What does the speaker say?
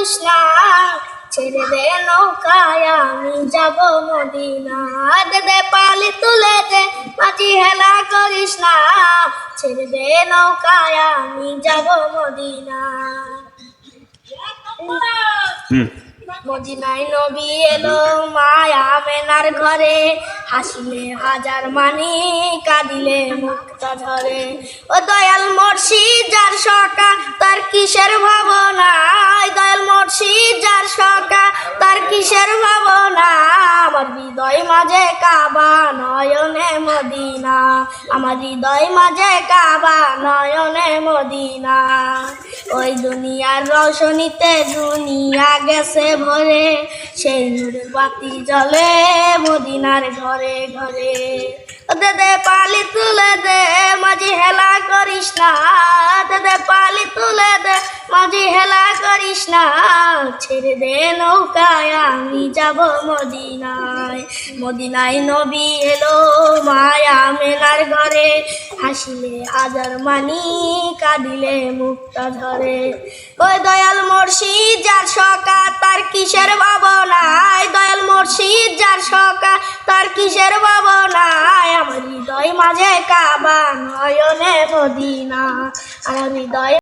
করিস না ছেড়ে দে নৌকায় আমি যাব মদিনা দে দে পালি তুলে দে মাঝি হেলা করিস না ছেড়ে দে নৌকায় আমি যাব মদিনা মদিনায় নবী এলো মায়া মেনার ঘরে হাসিলে হাজার মানি কাঁদিলে মুক্তা ধরে ও দয়াল মর্শিদ যার সকা তার কিসের ভাবনা কাবা নয়নে মদিনা। আমার হৃদয় মাঝে কাবা নয়নে মদিনা। ওই দুনিয়ার রোশনীতে দুনিয়া গেছে ভরে। সেই নূরের বাতি জ্বলে মদিনার ঘরে ঘরে। দে দে পালি তুলে দে, মাঝি হেলা করিস না। দে দে পালি তুলে দে, মাঝি হেলা করিস না, ছেড়ে দে নৌকায়, আমি যাব মদিনায়। মদিনায় নবী এলো মায়া মেলার ঘরে, হাসিলে হাজার মানি কাঁদিলে মুক্তা ধরে। ওই দয়াল মুর্শিদ, যার সকা তার কিসের ভাবনায়? দয়াল মুর্শিদ, যার সকা তার কিসের ভাবনায়? আমার হৃদয় মাঝে কাবা নয়নে মদিনা আমার হৃদয়